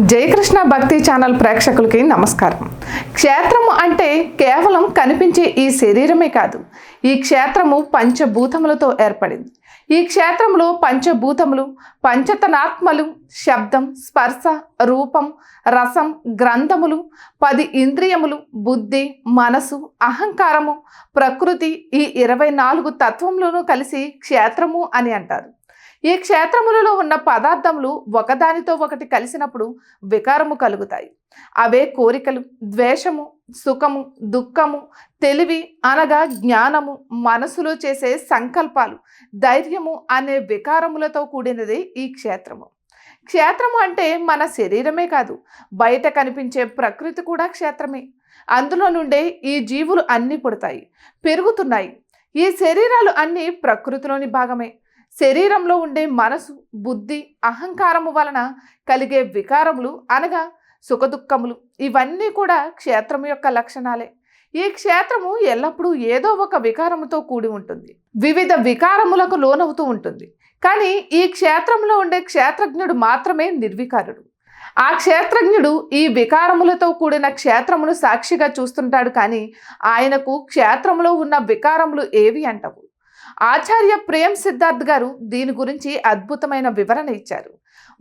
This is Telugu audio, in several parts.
జయకృష్ణ భక్తి ఛానల్ ప్రేక్షకులకి నమస్కారం. క్షేత్రము అంటే కేవలం కనిపించే ఈ శరీరమే కాదు ఈ క్షేత్రము పంచభూతములతో ఏర్పడింది. ఈ క్షేత్రంలో పంచభూతములు పంచతనాత్మలు శబ్దం స్పర్శ రూపం రసం గ్రంథములు పది ఇంద్రియములు బుద్ధి మనసు అహంకారము ప్రకృతి ఈ ఇరవై నాలుగు తత్వములను కలిసి క్షేత్రము అని అంటారు. ఈ క్షేత్రములలో ఉన్న పదార్థములు ఒకదానితో ఒకటి కలిసినప్పుడు వికారము కలుగుతాయి. అవే కోరికలు ద్వేషము సుఖము దుఃఖము తెలివి అనగా జ్ఞానము మనసులో చేసే సంకల్పాలు ధైర్యము అనే వికారములతో కూడినది ఈ క్షేత్రము. క్షేత్రము అంటే మన శరీరమే కాదు బయట కనిపించే ప్రకృతి కూడా క్షేత్రమే. అందులో నుండే ఈ జీవులు అన్నీ పుడతాయి పెరుగుతున్నాయి. ఈ శరీరాలు అన్నీ ప్రకృతిలోని భాగమే. శరీరంలో ఉండే మనసు బుద్ధి అహంకారము వలన కలిగే వికారములు అనగా సుఖదుఖములు. ఇవన్నీ కూడా క్షేత్రం యొక్క లక్షణాలే. ఈ క్షేత్రము ఎల్లప్పుడూ ఏదో ఒక వికారముతో కూడి ఉంటుంది. వివిధ వికారములకు లోనవుతూ ఉంటుంది. కానీ ఈ క్షేత్రంలో ఉండే క్షేత్రజ్ఞుడు మాత్రమే నిర్వికారుడు. ఆ క్షేత్రజ్ఞుడు ఈ వికారములతో కూడిన క్షేత్రమును సాక్షిగా చూస్తుంటాడు కానీ ఆయనకు క్షేత్రంలో ఉన్న వికారములు ఏవి అంటవు. ఆచార్య ప్రేమ్ సిద్ధార్థ్ గారు దీని గురించి అద్భుతమైన వివరణ ఇచ్చారు.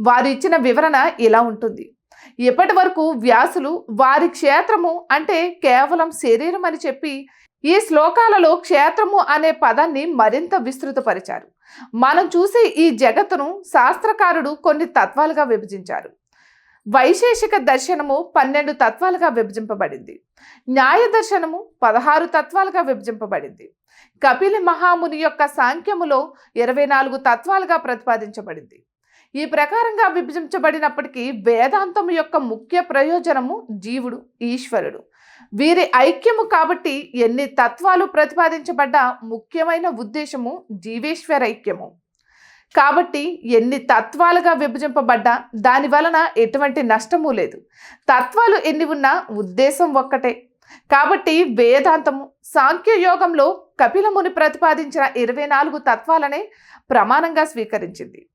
వారు ఇచ్చిన వివరణ ఇలా ఉంటుంది. ఇప్పటి వరకు వ్యాసులు వారి క్షేత్రము అంటే కేవలం శరీరం అని చెప్పి ఈ శ్లోకాలలో క్షేత్రము అనే పదాన్ని మరింత విస్తృతపరిచారు. మనం చూసే ఈ జగత్తును శాస్త్రకారుడు కొన్ని తత్వాలుగా విభజించారు. వైశేషిక దర్శనము పన్నెండు తత్వాలుగా విభజింపబడింది. న్యాయ దర్శనము పదహారు తత్వాలుగా విభజింపబడింది. కపిల మహాముని యొక్క సాంఖ్యములో ఇరవై నాలుగు తత్వాలుగా ప్రతిపాదించబడింది. ఈ ప్రకారంగా విభజించబడినప్పటికీ వేదాంతం యొక్క ముఖ్య ప్రయోజనము జీవుడు ఈశ్వరుడు. వీరి ఐక్యము కాబట్టి ఎన్ని తత్వాలు ప్రతిపాదించబడ్డ ముఖ్యమైన ఉద్దేశము జీవేశ్వర ఐక్యము. కాబట్టి ఎన్ని తత్వాలుగా విభజింపబడ్డా దాని వలన ఎటువంటి నష్టము లేదు. తత్వాలు ఎన్ని ఉన్నా ఉద్దేశం ఒక్కటే. కాబట్టి వేదాంతము సాంఖ్యయోగంలో కపిలముని ప్రతిపాదించిన ఇరవై నాలుగు తత్వాలనే ప్రమాణంగా స్వీకరించింది.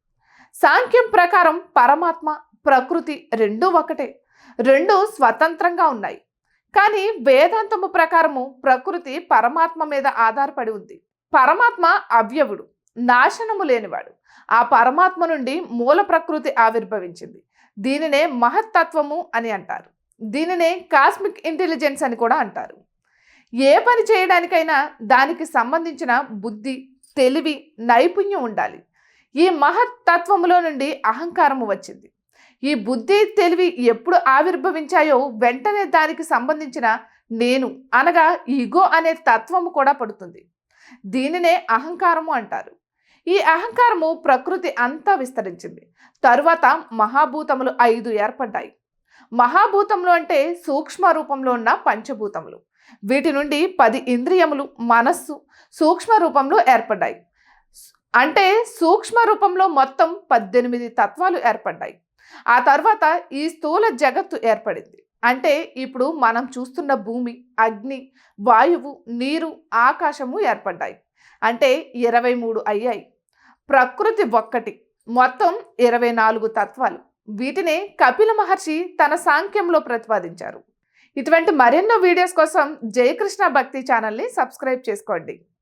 సాంఖ్యం ప్రకారం పరమాత్మ ప్రకృతి రెండూ ఒకటే. రెండు స్వతంత్రంగా ఉన్నాయి. కానీ వేదాంతము ప్రకారము ప్రకృతి పరమాత్మ మీద ఆధారపడి ఉంది. పరమాత్మ అవ్యవుడు. నాశనము లేనివాడు. ఆ పరమాత్మ నుండి మూల ప్రకృతి ఆవిర్భవించింది. దీనినే మహత్తత్వము అని అంటారు. దీనినే కాస్మిక్ ఇంటెలిజెన్స్ అని కూడా అంటారు. ఏ పని చేయడానికైనా దానికి సంబంధించిన బుద్ధి తెలివి నైపుణ్యం ఉండాలి. ఈ మహత్తత్వములో నుండి అహంకారము వచ్చింది. ఈ బుద్ధి తెలివి ఎప్పుడు ఆవిర్భవించాయో వెంటనే దానికి సంబంధించిన నేను అనగా ఈగో అనే తత్వము కూడా పడుతుంది. దీనినే అహంకారము అంటారు. ఈ అహంకారము ప్రకృతి అంతా విస్తరించింది. తరువాత మహాభూతములు ఐదు ఏర్పడ్డాయి. మహాభూతములు అంటే సూక్ష్మ రూపంలో ఉన్న పంచభూతములు. వీటి నుండి పది ఇంద్రియములు మనస్సు సూక్ష్మ రూపంలో ఏర్పడ్డాయి. అంటే సూక్ష్మ రూపంలో మొత్తం పద్దెనిమిది తత్వాలు ఏర్పడ్డాయి. ఆ తర్వాత ఈ స్థూల జగత్తు ఏర్పడింది. అంటే ఇప్పుడు మనం చూస్తున్న భూమి అగ్ని వాయువు నీరు ఆకాశము ఏర్పడ్డాయి. అంటే ఇరవై మూడు అయ్యాయి. ప్రకృతి ఒక్కటి. మొత్తం ఇరవై నాలుగు తత్వాలు. వీటినే కపిల మహర్షి తన సాంఖ్యంలో ప్రతిపాదించారు. ఇటువంటి మరెన్నో వీడియోస్ కోసం జయకృష్ణ భక్తి ఛానల్ని సబ్స్క్రైబ్ చేసుకోండి.